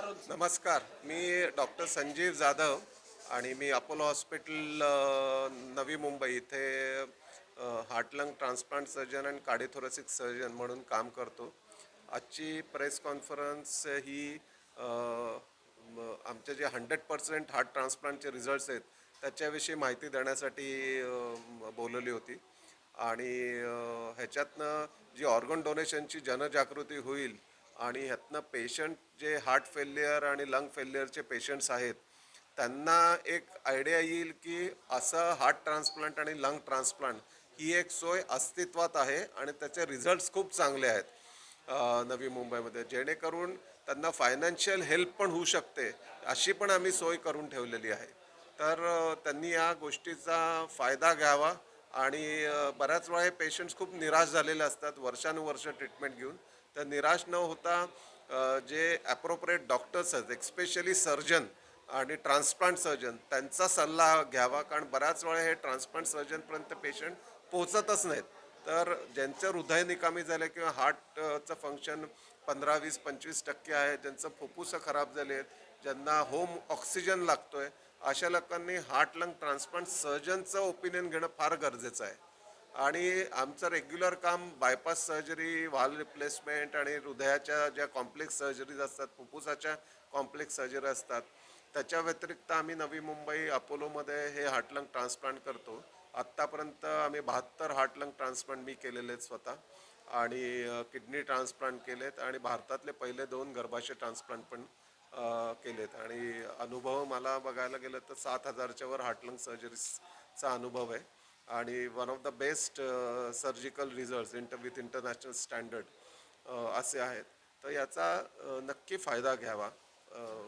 नमस्कार. मी डॉक्टर संजीव जाधव आणि मी Apollo hospital Navi Mumbai इथे हार्ट लंग ट्रान्सप्लांट सर्जन आणि कार्डिथोरसिक सर्जन म्हणून काम करतो. आजची प्रेस कॉन्फरन्स ही आमचे जे हंड्रेड पर्सेंट हार्ट ट्रान्सप्लांटचे रिझल्ट्स आहेत त्याच्याविषयी माहिती देण्यासाठी बोलवली होती. आणि ह्याच्यातनं जी ऑर्गन डोनेशनची जनजागृती होईल आणि ह्यातनं पेशंट जे हार्ट फेल्युअर आणि लंग फेल्युअरचे पेशंट्स आहेत त्यांना एक आयडिया येईल की असं हार्ट ट्रान्सप्लांट आणि लंग ट्रान्सप्लांट ही एक सोय अस्तित्वात आहे आणि त्याचे रिझल्ट्स खूप चांगले आहेत. नवी मुंबईमध्ये. जेणेकरून त्यांना फायनान्शियल हेल्प पण होऊ शकते अशी पण आम्ही सोय करून ठेवलेली आहे. तर त्यांनी या गोष्टीचा फायदा घ्यावा आणि बऱ्याच वेळा हे पेशंट्स खूप निराश झालेले असतात वर्षानुवर्ष ट्रीटमेंट घेऊन. तर निराश न होता जे ॲप्रोप्रिएट डॉक्टर्स आहेत एक्स्पेशली सर्जन आणि ट्रान्सप्लांट सर्जन त्यांचा सल्ला घ्यावा. कारण बऱ्याच वेळा हे ट्रान्सप्लांट सर्जनपर्यंत पेशंट पोहोचतच नाहीत. तर ज्यांचं हृदय निकामी झालं किंवा हार्टचं फंक्शन पंधरा वीस पंचवीस टक्के आहे ज्यांचं फुफ्फुसं खराब झाले आहेत ज्यांना होम ऑक्सिजन लागतो आहे अशा लोकांनी हार्ट लंग ट्रान्सप्लांट सर्जनचं ओपिनियन घेणं फार गरजेचं आहे. आणि आमचं रेग्युलर काम बायपास सर्जरी व्हाल रिप्लेसमेंट आणि हृदयाच्या ज्या कॉम्प्लेक्स सर्जरीज असतात फुफ्फुसाच्या कॉम्प्लेक्स सर्जरी असतात त्याच्या व्यतिरिक्त आम्ही नवी मुंबई अपोलोमध्ये हे हार्टलंग ट्रान्सप्लांट करतो. आत्तापर्यंत आम्ही बहात्तर हार्टलंग ट्रान्सप्लांट मी केलेले आहेत स्वतः आणि किडनी ट्रान्सप्लांट केलेत आणि भारतातले पहिले दोन गर्भाशय ट्रान्सप्लांट पण केले केलेत. आणि अनुभव मला बघायला गेलं तर सात हजारच्यावर हार्टलंग सर्जरीचा अनुभव आहे. आणि one of the best surgical result inter with international standard असे आहेत. तर याचा uh, नक्की फायदा घ्यावा. Uh,